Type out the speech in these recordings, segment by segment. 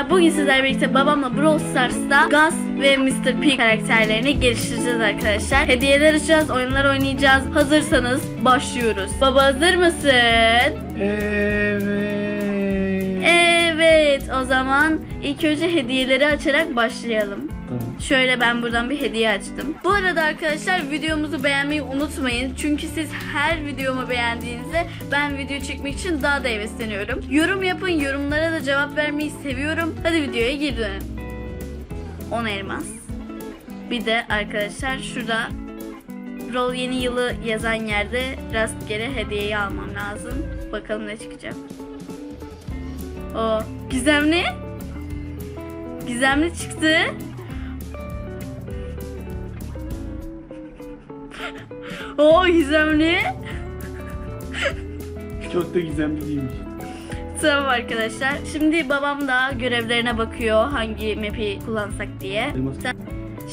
arkadaşlar bugün sizlerle birlikte babamla Brawl Stars'ta Gus ve Mr. P karakterlerini geliştireceğiz arkadaşlar. Hediyeler açacağız, oyunlar oynayacağız. Hazırsanız başlıyoruz. Baba hazır mısın? Evet. Evet o zaman ilk önce hediyeleri açarak başlayalım. Şöyle ben buradan bir hediye açtım. Bu arada arkadaşlar videomuzu beğenmeyi unutmayın. Çünkü siz her videomu beğendiğinizde ben video çekmek için daha da hevesleniyorum. Yorum yapın, yorumlara da cevap vermeyi seviyorum. Hadi videoya geri dönelim. 10 elmas. Bir de arkadaşlar şurada Rol yeni yılı yazan yerde rastgele hediyeyi almam lazım. Bakalım ne çıkacak. O gizemli. Gizemli çıktı. O gizemli. Çok da gizemli değilmiş. Tamam arkadaşlar. Şimdi babam da görevlerine bakıyor hangi map'i kullansak diye. Elmas.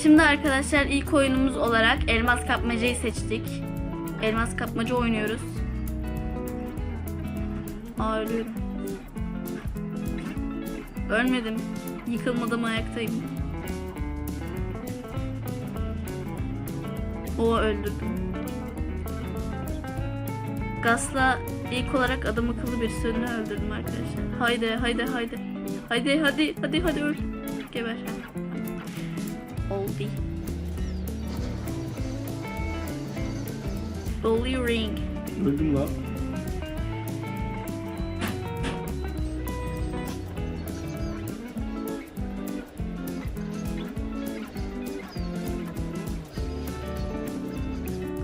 Şimdi arkadaşlar ilk oyunumuz olarak elmas kapmacayı seçtik. Elmas kapmaca oynuyoruz. Aa ölüyorum. Ölmedim. Yıkılmadım ayaktayım. O öldürdüm. Gas'la ilk olarak adam akıllı bir sönünü öldürdüm arkadaşlar. Haydi haydi haydi. Haydi hadi hadi hadi öl. Geber. Oldi. Dolly Ring. Öldüm lan.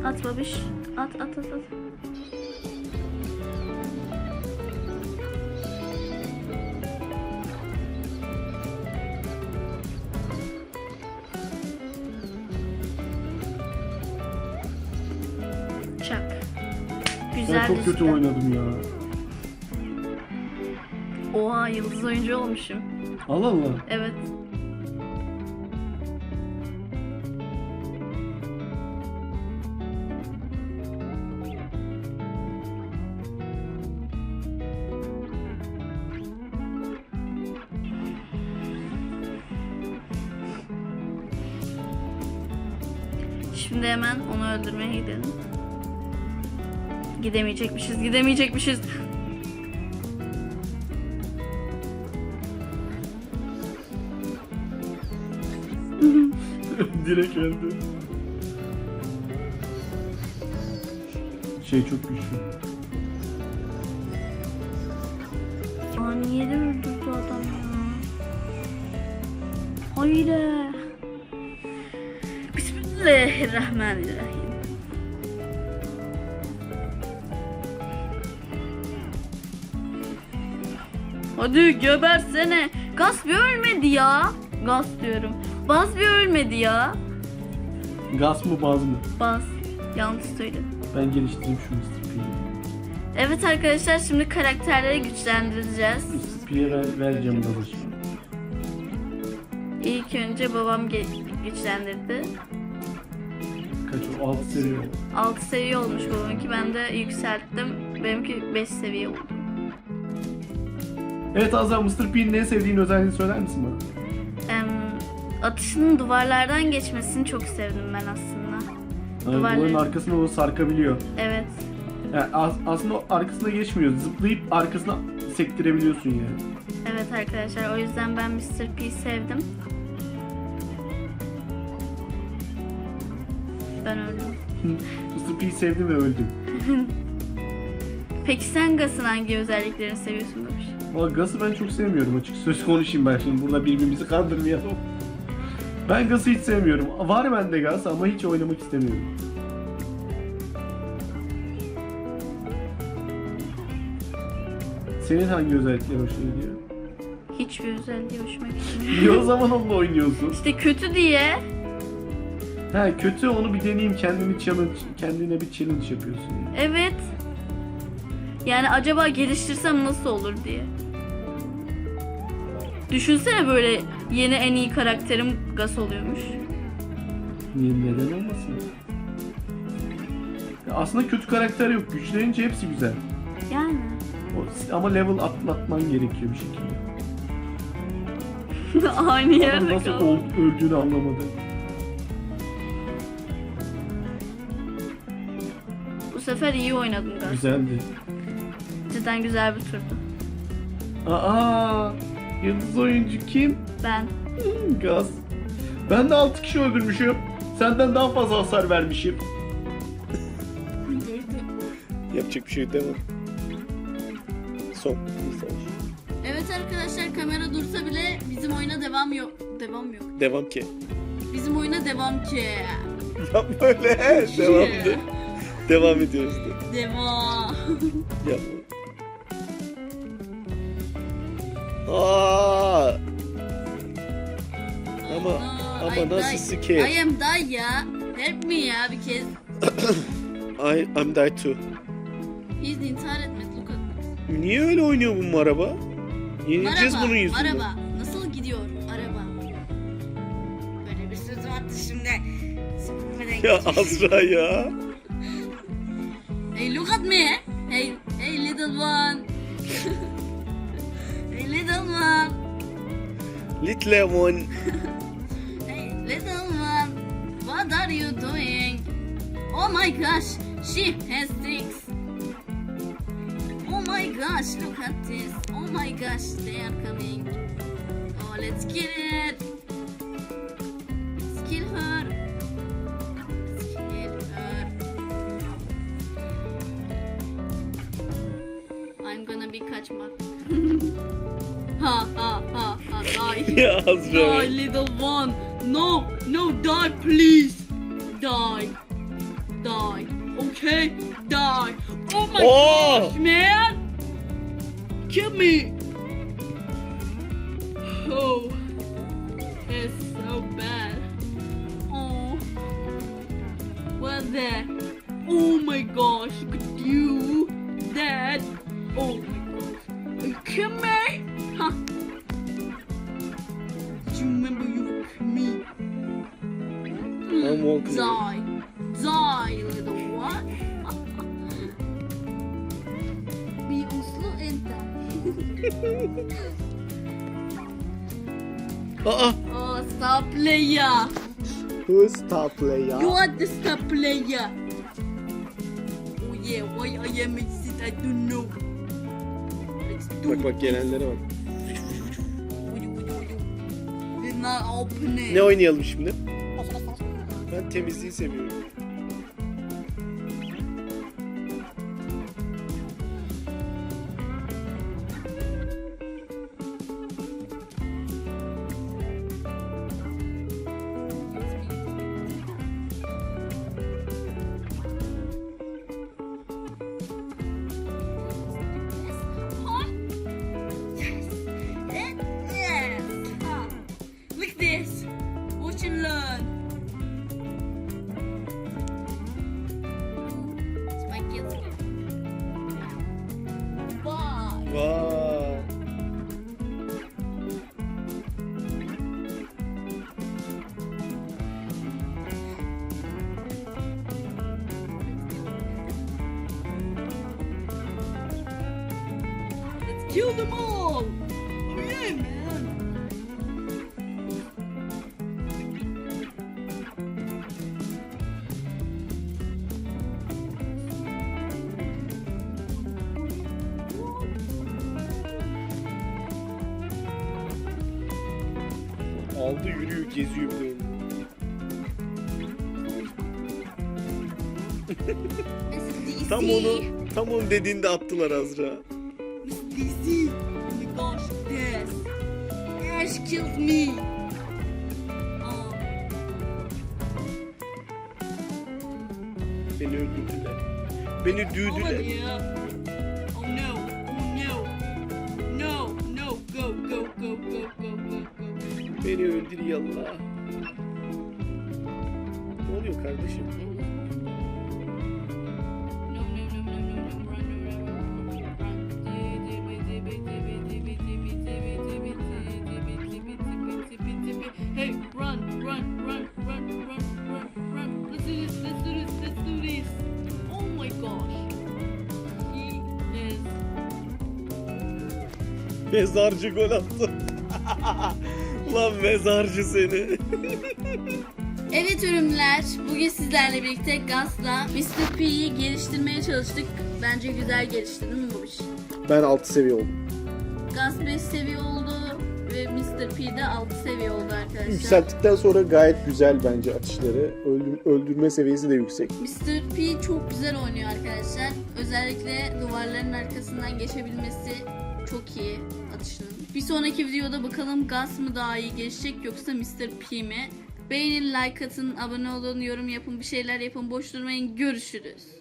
At babiş. At at at at. Güzel Ben çok kötü düştü. oynadım ya. Oha yıldız oyuncu olmuşum. Allah Allah. Evet. Şimdi hemen onu öldürmeye gidelim. Gidemeyecekmişiz, gidemeyecekmişiz. Direkt öldü. Şey çok güçlü. Aa niye de öldürdü adam ya? Haydi. Bismillahirrahmanirrahim. Hadi gebersene. Gaz bir ölmedi ya. Gaz diyorum. Baz bir ölmedi ya. Gas mı baz mı? Baz. Yanlış söyledim. Ben geliştireyim şu Mr. P'yi. Evet arkadaşlar şimdi karakterleri güçlendireceğiz. Mr. P'ye ver, vereceğim babacığım. İlk önce babam ge- güçlendirdi. Kaç o? 6 seviye. 6 seviye olmuş babamınki. Ben de yükselttim. Benimki 5 seviye oldu. Evet Azra Mr. P'nin en sevdiğin özelliğini söyler misin bana? Atışının duvarlardan geçmesini çok sevdim ben aslında. Yani Duvarları- duvarın arkasına onu sarkabiliyor. Evet. Yani as- aslında o arkasına geçmiyor. Zıplayıp arkasına sektirebiliyorsun yani. Evet arkadaşlar o yüzden ben Mr. P sevdim. Ben öldüm. Mr. P'yi sevdim ve öldüm. Peki sen Gas'ın hangi özelliklerini seviyorsun Babiş? Valla Gas'ı ben çok sevmiyorum açık söz konuşayım ben şimdi burada birbirimizi kandırmayalım. Ben Gas'ı hiç sevmiyorum. Var bende Gas ama hiç oynamak istemiyorum. Senin hangi özellikler hoşuna gidiyor? Hiçbir özelliği hoşuma gitmiyor. Niye o zaman onunla oynuyorsun? İşte kötü diye. Ha kötü onu bir deneyeyim kendini challenge, kendine bir challenge yapıyorsun. Yani. Evet. Yani acaba geliştirsem nasıl olur diye. Düşünsene böyle yeni en iyi karakterim Gas oluyormuş. Niye neden olmasın? Ya aslında kötü karakter yok. Güçlenince hepsi güzel. Yani. O- ama level atlatman gerekiyor bir şekilde. Aynı Adam yerde nasıl kaldı. ol- öldüğünü anlamadı. Bu sefer iyi oynadın galiba. Güzeldi. Cidden güzel bir turdu. Aa, yıldız oyuncu kim? Ben. Hmm, Gaz. Ben de 6 kişi öldürmüşüm. Senden daha fazla hasar vermişim. Yapacak bir şey yok değil mi? Son. Evet arkadaşlar kamera dursa bile bizim oyuna devam yok. Devam yok. Devam ki. Bizim oyuna devam ki. Yapma öyle. Devam de. Devam ediyoruz de. Devam. Yapma. Aa, Ama- ama I nasıl die. scare? I am die ya. Help me ya bir kez. I, I'm die too. Biz de intihar etmez look at. Niye öyle oynuyor bu araba? Yenileceğiz Araba, bunun yüzünden. araba. Nasıl gidiyor araba? Böyle bir söz vardı şimdi. Ya. Azra ya. Hey look at me. Hey, hey little one. hey little one. Little one. Hey little one. What are you doing? Oh my gosh, she has six. Oh my gosh, look at this. Oh my gosh, they are coming. Oh, let's kill it. Let's kill her. Let's kill her. I'm gonna be kaçmak. Ha ha ha ha die. ya Azra. Die little one. No, no die please. Die. Die. Okay, die. Oh my Oh! gosh, man. Kill me. Oh. It's so bad. Oh. What's that? Oh my gosh, look at you. Dad. Oh. You kill me? Huh? Do you remember you me? I'm walking Die. Die, little what? Be uslu and die. Aa. Oh, star player. Who's top player? You are the star player. Oh yeah, why I am exit, I don't know. Bak bak gelenlere bak. Ne oynayalım şimdi? Ben temizliği seviyorum. It's my kids. Let's kill them all. Yeah, man. Aldı yürüyor geziyor bir de. Tam onu tam onu dediğinde attılar Azra. DC. Oh my gosh, yes. Ash kills me. Oh. Beni öldürdüler. Beni düğdüler. here. Oh Beni öldür yallah. Ne oluyor kardeşim? Hey, run, run, run, run, run, run, run. Let's do this, let's do this, let's do this. Oh my gosh. He is Mezarcı gol attı. Lan mezarcı seni. Evet ürünler, bugün sizlerle birlikte Gaz'la Mr. P'yi geliştirmeye çalıştık. Bence güzel geliştirdim mi bu iş? Ben 6 seviye oldum. Gaz 5 seviye oldu ve Mr. P de 6 seviye oldu arkadaşlar. Yükselttikten sonra gayet güzel bence atışları. Öldür- öldürme seviyesi de yüksek. Mr. P çok güzel oynuyor arkadaşlar. Özellikle duvarların arkasından geçebilmesi çok iyi atışının. Bir sonraki videoda bakalım Gas mı daha iyi gelişecek yoksa Mr. P mi? Beğenin, like atın, abone olun, yorum yapın, bir şeyler yapın, boş durmayın. Görüşürüz.